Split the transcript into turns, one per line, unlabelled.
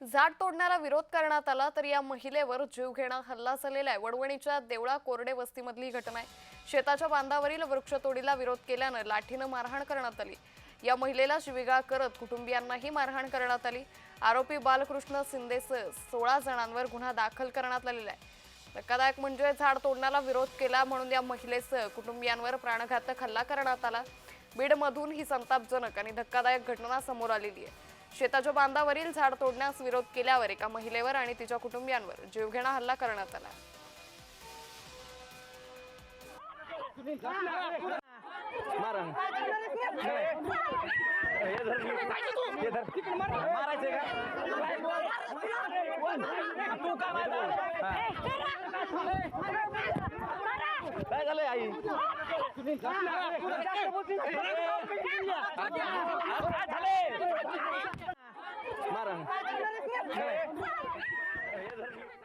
झाड तोडण्याला विरोध करण्यात आला तर या महिलेवर जीवघेणा हल्ला झालेला आहे. वडवणीच्या देवळा कोरडे वस्तीमधली घटना आहे. शेताच्या बांधावरील वृक्षतोडीला विरोध केल्यानं लाठीनं मारहाण करण्यात आली. या महिलेला शिविगाळ करत कुटुंबियांनाही मारहाण करण्यात आली. आरोपी बालकृष्ण शिंदेसह सोळा जणांवर गुन्हा दाखल करण्यात आलेला आहे. धक्कादायक म्हणजे झाड तोडण्याला विरोध केला म्हणून या महिलेसह कुटुंबियांवर प्राणघातक हल्ला करण्यात आला. बीडमधून ही संतापजनक आणि धक्कादायक घटना समोर आलेली आहे. शेताच्या बांधावरील झाड तोडण्यास विरोध केल्यावर एका महिलेवर आणि तिच्या कुटुंबियांवर जीवघेणा हल्ला करण्यात आला.
काय झालंय आई?